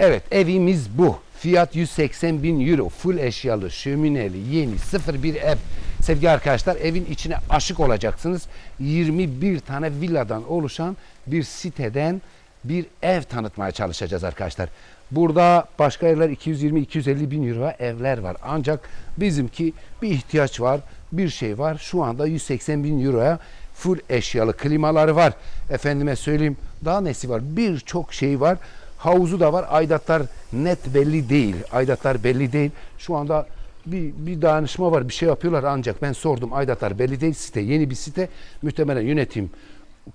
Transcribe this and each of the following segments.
Evet evimiz bu. Fiyat 180 bin euro. Full eşyalı, şömineli, yeni, sıfır bir ev. Sevgili arkadaşlar evin içine aşık olacaksınız. 21 tane villadan oluşan bir siteden bir ev tanıtmaya çalışacağız arkadaşlar. Burada başka yerler 220-250 bin euro evler var. Ancak bizimki bir ihtiyaç var, bir şey var. Şu anda 180 bin euroya full eşyalı klimaları var. Efendime söyleyeyim daha nesi var? Birçok şey var. Havuzu da var. Aidatlar net belli değil. Aidatlar belli değil. Şu anda bir, bir danışma var. Bir şey yapıyorlar ancak ben sordum. Aidatlar belli değil. Site yeni bir site. Muhtemelen yönetim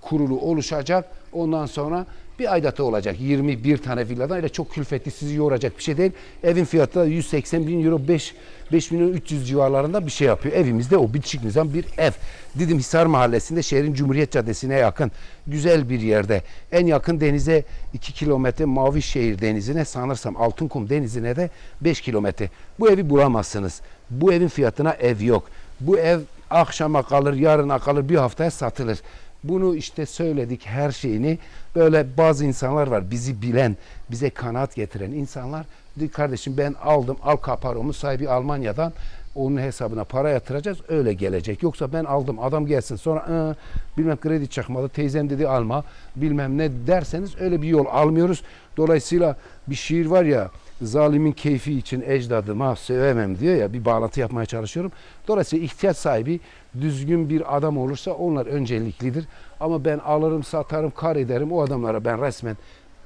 kurulu oluşacak. Ondan sonra bir aidatı olacak. 21 tane villadan öyle çok külfetli sizi yoracak bir şey değil. Evin fiyatı da 180 bin euro 5, 5 milyon 300 civarlarında bir şey yapıyor. Evimizde o bitişik nizam bir ev. Didim Hisar Mahallesi'nde şehrin Cumhuriyet Caddesi'ne yakın. Güzel bir yerde. En yakın denize 2 kilometre Mavişehir denizine sanırsam Altınkum denizine de 5 kilometre. Bu evi bulamazsınız. Bu evin fiyatına ev yok. Bu ev akşama kalır, yarına kalır, bir haftaya satılır. Bunu işte söyledik her şeyini. Böyle bazı insanlar var bizi bilen, bize kanaat getiren insanlar. Dedi kardeşim ben aldım al kaparomu sahibi Almanya'dan onun hesabına para yatıracağız öyle gelecek. Yoksa ben aldım adam gelsin sonra "Aa, bilmem kredi çakmadı teyzem dedi alma bilmem ne derseniz öyle bir yol almıyoruz. Dolayısıyla bir şiir var ya zalimin keyfi için ecdadıma sevemem diyor ya bir bağlantı yapmaya çalışıyorum. Dolayısıyla ihtiyaç sahibi düzgün bir adam olursa onlar önceliklidir. Ama ben alırım satarım kar ederim o adamlara ben resmen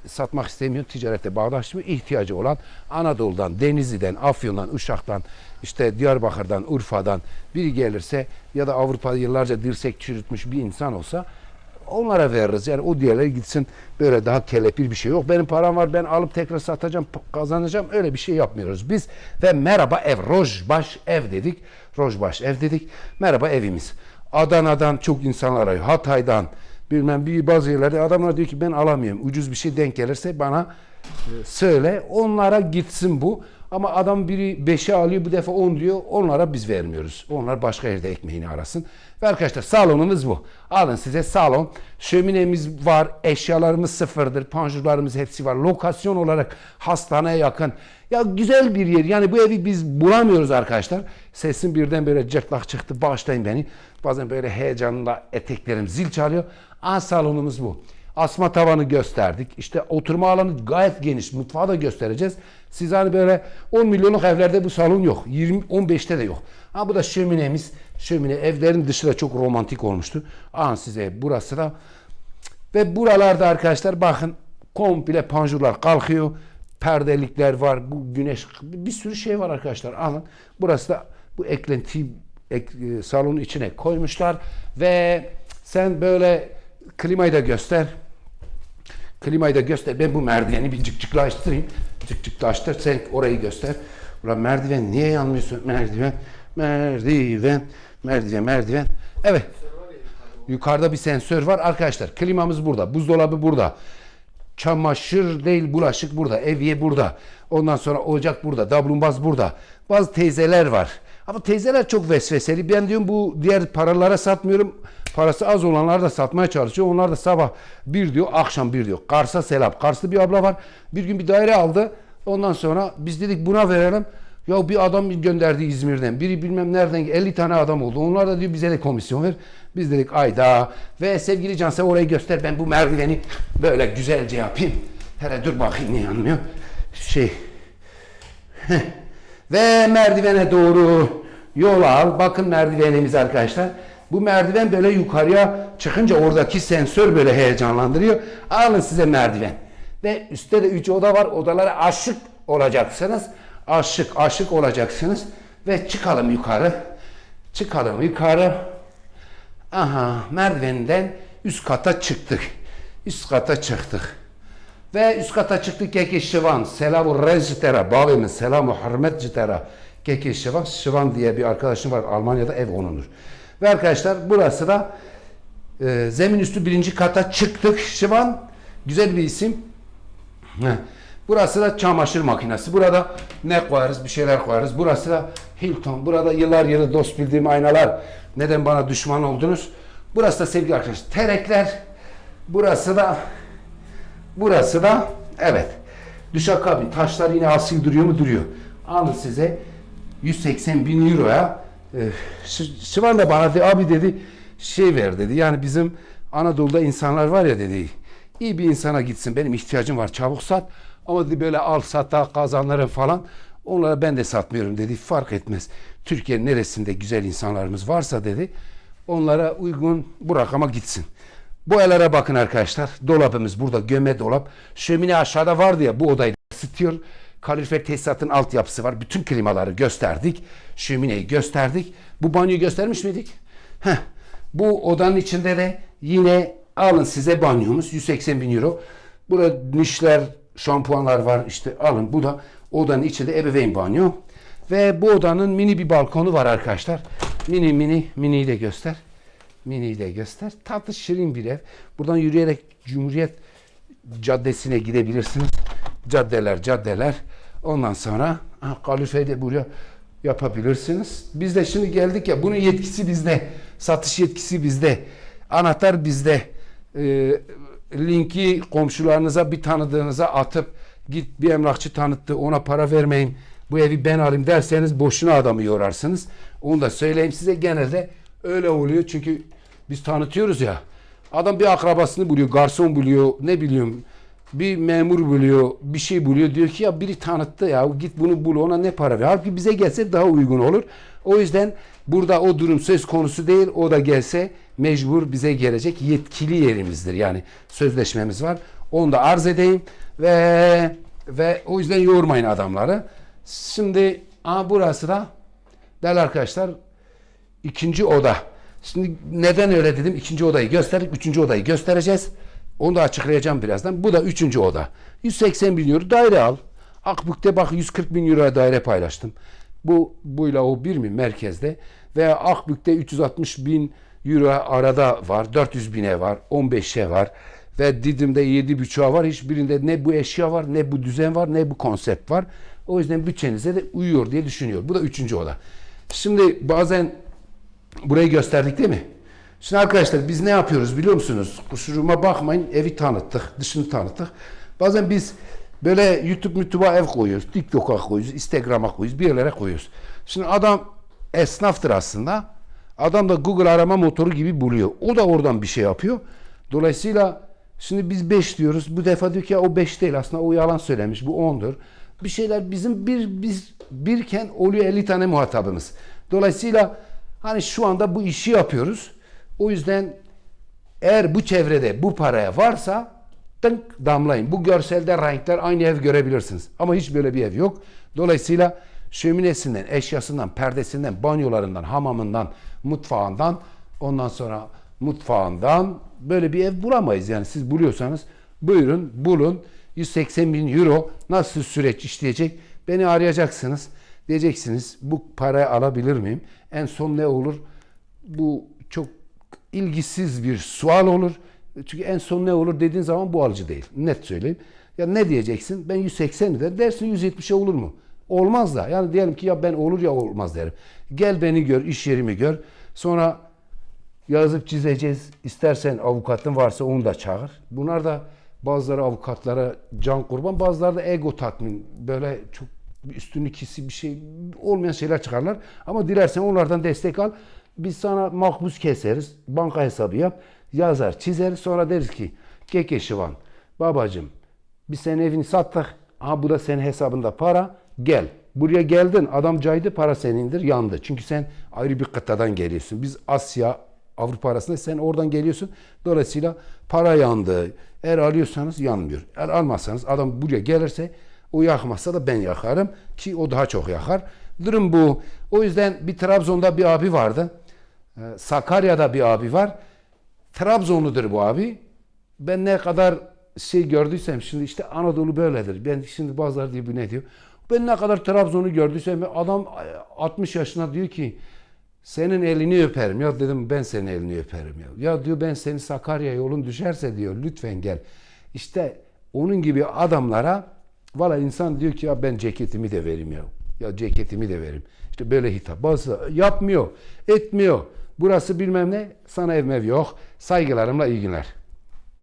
satmak istemiyorum ticarete bağdaşmıyor. ihtiyacı olan Anadolu'dan, Denizli'den, Afyon'dan, Uşak'tan, işte Diyarbakır'dan, Urfa'dan biri gelirse ya da Avrupa'da yıllarca dirsek çürütmüş bir insan olsa onlara veririz. Yani o diğerleri gitsin böyle daha kelepir bir şey yok. Benim param var ben alıp tekrar satacağım kazanacağım öyle bir şey yapmıyoruz biz. Ve merhaba ev Rojbaş ev dedik. Rojbaş ev dedik. Merhaba evimiz. Adana'dan çok insanlar arıyor. Hatay'dan bilmem bir bazı yerlerde adamlar diyor ki ben alamıyorum. Ucuz bir şey denk gelirse bana e, söyle. Onlara gitsin bu. Ama adam biri 5'e alıyor bu defa 10 diyor. Onlara biz vermiyoruz. Onlar başka yerde ekmeğini arasın. Ve arkadaşlar salonumuz bu. Alın size salon. Şöminemiz var. Eşyalarımız sıfırdır. Panjurlarımız hepsi var. Lokasyon olarak hastaneye yakın. Ya güzel bir yer. Yani bu evi biz bulamıyoruz arkadaşlar. Sesim birden böyle cırtlak çıktı. Bağışlayın beni. Bazen böyle heyecanla eteklerim zil çalıyor. Aa salonumuz bu. Asma tavanı gösterdik. İşte oturma alanı gayet geniş. Mutfağı da göstereceğiz. Siz hani böyle 10 milyonluk evlerde bu salon yok. 20 15'te de yok. Ha bu da şöminemiz. Şömine evlerin dışı da çok romantik olmuştu. Aa size burası da ve buralarda arkadaşlar bakın komple panjurlar kalkıyor. Perdelikler var. Bu güneş bir sürü şey var arkadaşlar. Alın. Burası da bu eklenti ek, e, salonun içine koymuşlar ve sen böyle klimayı da göster. Klimayı da göster. Ben bu merdiveni bir cıkcıklaştırayım. Cıkcıklaştır. Sen orayı göster. Ulan merdiven niye yanmıyorsun? Merdiven, merdiven, merdiven, merdiven. Evet. Yukarıda bir sensör var. Arkadaşlar klimamız burada. Buzdolabı burada. Çamaşır değil bulaşık burada. Evye burada. Ondan sonra ocak burada. Dablumbaz burada. Bazı teyzeler var. Ama teyzeler çok vesveseli. Ben diyorum bu diğer paralara satmıyorum. Parası az olanlar da satmaya çalışıyor. Onlar da sabah bir diyor, akşam bir diyor. Kars'a selam. Kars'ta bir abla var. Bir gün bir daire aldı. Ondan sonra biz dedik buna verelim. Ya bir adam gönderdi İzmir'den. Biri bilmem nereden 50 tane adam oldu. Onlar da diyor bize de komisyon ver. Biz dedik ayda. Ve sevgili Cansel orayı göster. Ben bu merdiveni böyle güzelce yapayım. Hele dur bakayım niye yanmıyor. Şey. Heh. Ve merdivene doğru yol al. Bakın merdivenimiz arkadaşlar. Bu merdiven böyle yukarıya çıkınca oradaki sensör böyle heyecanlandırıyor. Alın size merdiven. Ve üstte de üç oda var. Odalara aşık olacaksınız. Aşık, aşık olacaksınız. Ve çıkalım yukarı. Çıkalım yukarı. Aha merdivenden üst kata çıktık. Üst kata çıktık. Ve üst kata çıktık Keki Şivan. Selamu Rezcitera. Babimin selamı hürmet citera. Keki Şivan. Şivan diye bir arkadaşım var. Almanya'da ev onundur. Ve arkadaşlar burası da e, zemin üstü birinci kata çıktık. Şivan. Güzel bir isim. Heh. Burası da çamaşır makinesi. Burada ne koyarız? Bir şeyler koyarız. Burası da Hilton. Burada yıllar yılı dost bildiğim aynalar. Neden bana düşman oldunuz? Burası da sevgili arkadaşlar. Terekler. Burası da Burası da evet. Duşakabin. Taşlar yine asil duruyor mu? Duruyor. Alın size 180 bin euroya e, Şivan da bana dedi, abi dedi şey ver dedi. Yani bizim Anadolu'da insanlar var ya dedi. iyi bir insana gitsin. Benim ihtiyacım var. Çabuk sat. Ama dedi böyle al sata kazanların falan. Onlara ben de satmıyorum dedi. Fark etmez. Türkiye'nin neresinde güzel insanlarımız varsa dedi. Onlara uygun bu rakama gitsin. Boyalara bakın arkadaşlar. Dolabımız burada göme dolap. Şömine aşağıda vardı ya bu odayı ısıtıyor. Kalorifer tesisatın altyapısı var. Bütün klimaları gösterdik. Şömineyi gösterdik. Bu banyoyu göstermiş miydik? Heh. Bu odanın içinde de yine alın size banyomuz 180 bin euro. Burada nişler, şampuanlar var. İşte alın bu da odanın içinde ebeveyn banyo. Ve bu odanın mini bir balkonu var arkadaşlar. Mini mini miniyi de göster. Mini'yi de göster. Tatlı şirin bir ev. Buradan yürüyerek Cumhuriyet Caddesi'ne gidebilirsiniz. Caddeler caddeler. Ondan sonra ha, kalifeyi de buraya yapabilirsiniz. Biz de şimdi geldik ya bunun yetkisi bizde. Satış yetkisi bizde. Anahtar bizde. Ee, linki komşularınıza bir tanıdığınıza atıp git bir emlakçı tanıttı ona para vermeyin. Bu evi ben alayım derseniz boşuna adamı yorarsınız. Onu da söyleyeyim size genelde öyle oluyor çünkü biz tanıtıyoruz ya. Adam bir akrabasını buluyor, garson buluyor, ne biliyorum bir memur buluyor, bir şey buluyor. Diyor ki ya biri tanıttı ya git bunu bul ona ne para ver. Halbuki bize gelse daha uygun olur. O yüzden burada o durum söz konusu değil. O da gelse mecbur bize gelecek yetkili yerimizdir. Yani sözleşmemiz var. Onu da arz edeyim ve ve o yüzden yormayın adamları. Şimdi aha burası da değerli arkadaşlar ikinci oda. Şimdi neden öyle dedim? İkinci odayı gösterdik. Üçüncü odayı göstereceğiz. Onu da açıklayacağım birazdan. Bu da üçüncü oda. 180 bin euro daire al. Akbük'te bak 140 bin euroya daire paylaştım. Bu buyla o bir mi merkezde? Veya Akbük'te 360 bin euro arada var. 400 bine var. 15'e var. Ve Didim'de 7,5'a var. Hiçbirinde ne bu eşya var, ne bu düzen var, ne bu konsept var. O yüzden bütçenize de uyuyor diye düşünüyor. Bu da üçüncü oda. Şimdi bazen burayı gösterdik değil mi? Şimdi arkadaşlar biz ne yapıyoruz biliyor musunuz? Kusuruma bakmayın evi tanıttık, dışını tanıttık. Bazen biz böyle YouTube YouTube'a ev koyuyoruz, TikTok'a koyuyoruz, Instagram'a koyuyoruz, bir yerlere koyuyoruz. Şimdi adam esnaftır aslında. Adam da Google arama motoru gibi buluyor. O da oradan bir şey yapıyor. Dolayısıyla şimdi biz 5 diyoruz. Bu defa diyor ki o 5 değil aslında o yalan söylemiş. Bu 10'dur. Bir şeyler bizim bir biz birken oluyor 50 tane muhatabımız. Dolayısıyla hani şu anda bu işi yapıyoruz. O yüzden eğer bu çevrede bu paraya varsa tınk damlayın. Bu görselde renkler aynı ev görebilirsiniz. Ama hiç böyle bir ev yok. Dolayısıyla şöminesinden, eşyasından, perdesinden, banyolarından, hamamından, mutfağından, ondan sonra mutfağından böyle bir ev bulamayız. Yani siz buluyorsanız buyurun bulun. 180 bin euro nasıl süreç işleyecek? Beni arayacaksınız. Diyeceksiniz bu parayı alabilir miyim? En son ne olur? Bu çok ilgisiz bir sual olur. Çünkü en son ne olur dediğin zaman bu alıcı değil. Net söyleyeyim. Ya ne diyeceksin? Ben 180 der. Dersin 170'e olur mu? Olmaz da. Yani diyelim ki ya ben olur ya olmaz derim. Gel beni gör, iş yerimi gör. Sonra yazıp çizeceğiz. İstersen avukatın varsa onu da çağır. Bunlar da bazıları avukatlara can kurban, bazıları da ego tatmin. Böyle çok üstünlük hissi bir şey olmayan şeyler çıkarlar. Ama dilersen onlardan destek al. Biz sana makbuz keseriz. Banka hesabı yap. Yazar, çizeriz. Sonra deriz ki Keke Şivan, babacım biz senin evini sattık. Aha bu da senin hesabında para. Gel. Buraya geldin. Adam caydı para senindir. Yandı. Çünkü sen ayrı bir kıtadan geliyorsun. Biz Asya, Avrupa arasında sen oradan geliyorsun. Dolayısıyla para yandı. Eğer alıyorsanız yanmıyor. Eğer almazsanız adam buraya gelirse o yakmazsa da ben yakarım ki o daha çok yakar. Durum bu. O yüzden bir Trabzon'da bir abi vardı. Ee, Sakarya'da bir abi var. Trabzonludur bu abi. Ben ne kadar şey gördüysem şimdi işte Anadolu böyledir. Ben şimdi bazıları diyor bu ne diyor. Ben ne kadar Trabzon'u gördüysem adam 60 yaşına diyor ki senin elini öperim. Ya dedim ben senin elini öperim ya. Ya diyor ben seni Sakarya yolun düşerse diyor lütfen gel. İşte onun gibi adamlara valla insan diyor ki ya ben ceketimi de vereyim ya. Ya ceketimi de vereyim. İşte böyle hitap. Bazı yapmıyor, etmiyor. Burası bilmem ne sana ev mev yok. Saygılarımla iyi günler.